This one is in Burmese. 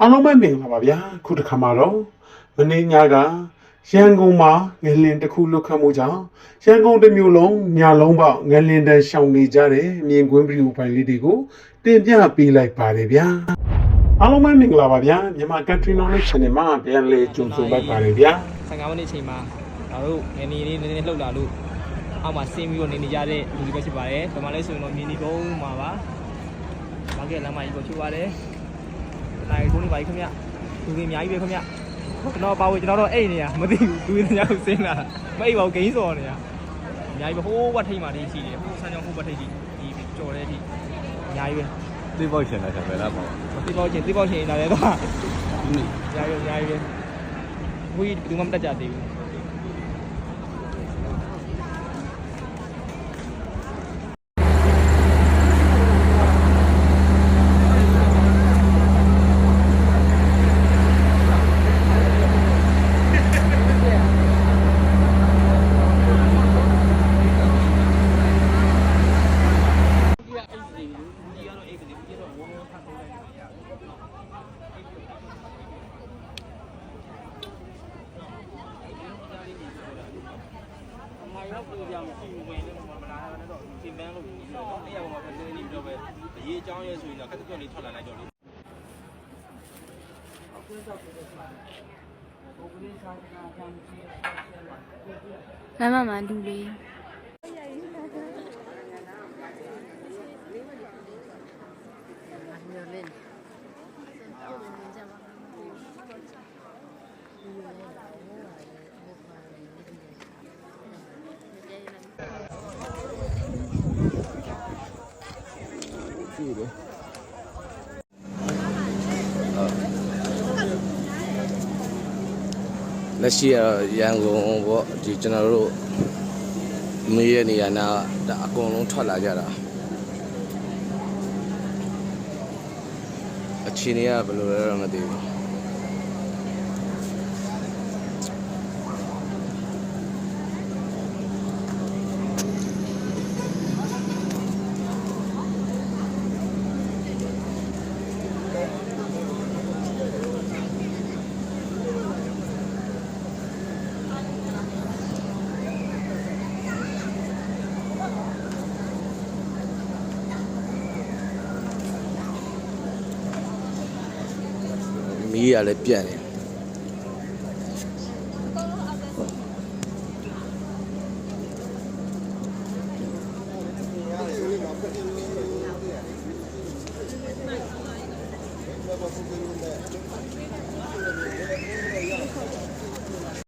အားလုံးပဲမင်္ဂလာပါဗျာခုတစ်ခါမှာတော့မနေ့ညကရန်ကုန်မှာငလင်တစ်ခုလွတ်ခတ်မှုကြောင့်ရန်ကုန်တစ်မြို့လုံးညလုံးပေါက်ငလင်တန်းရှောင်နေကြတဲ့မြင်ကွင်းဗီဒီယိုဖိုင်လေးတွေကိုတင်ပြပေးလိုက်ပါတယ်ဗျာအားလုံးပဲမင်္ဂလာပါဗျာမြန်မာ Country Knowledge Channel မှာပြန်လည်ကြိုဆိုလိုက်ပါတယ်ဗျာ15မိနစ်ချိန်မှာကျွန်တော်တို့ငနေလေးနည်းနည်းလှုပ်လာလို့အောက်မှာဆင်းပြီးတော့နေနေကြတဲ့လူတွေပဲဖြစ်ပါတယ်။ဒီမှာလဲဆိုရင်တော့မြင်းဒီကုန်းမှာပါ။ဘာကဲလမ်းမကြီးပေါ်ဖြစ်ပါတယ်။ နိုင်ကုန်းနေပါကြီးခင်ဗျ။လူတွေအများကြီးပဲခင်ဗျ။ကျွန်တော်ပါဝင်ကျွန်တော်တော့အိတ်နေရမသိဘူးလူတွေများကိုဆင်းလာမအိတ်ပါဘူးဂိမ်းစော်နေရအများကြီးပဲဟိုးဝတ်ထိတ်မှတိရှိတယ်ဟိုးဆန်းချောင်းဟိုးဝတ်ထိတ်ကြီးဒီကြော်တဲ့အထိအများကြီးပဲသိပေါက်ရှင်လိုက်တာပဲလားပေါ့မသိပေါက်ချင်းသိပေါက်ချင်းလာတယ်တော့အများကြီးပဲအများကြီးပဲဝီးဘူးမှမတက်ကြသေးဘူး မိုင်တော့ကိုပြမရှိဘူးဝင်နေမှာမလာတော့တော့သင်ပန်းလို့ပြီးတော့အဲ့ရောက်မှာဖက်နေနေတော့ပဲအရေးအကြောင်းရဲဆိုရင်တော့ကတ်တွတ်လေးထွက်လာလိုက်တော့လေလမ်းမမှာလူလေး လက်ရှိကတော့ရန်ကုန်ပေါ့ဒီကျွန်တော်တို့မေးရနေရနာဒါအကုန်လုံးထွက်လာကြတာအချင်းတွေကဘယ်လိုလဲတော့မသိဘူး မီးရလည်းပြတ်နေ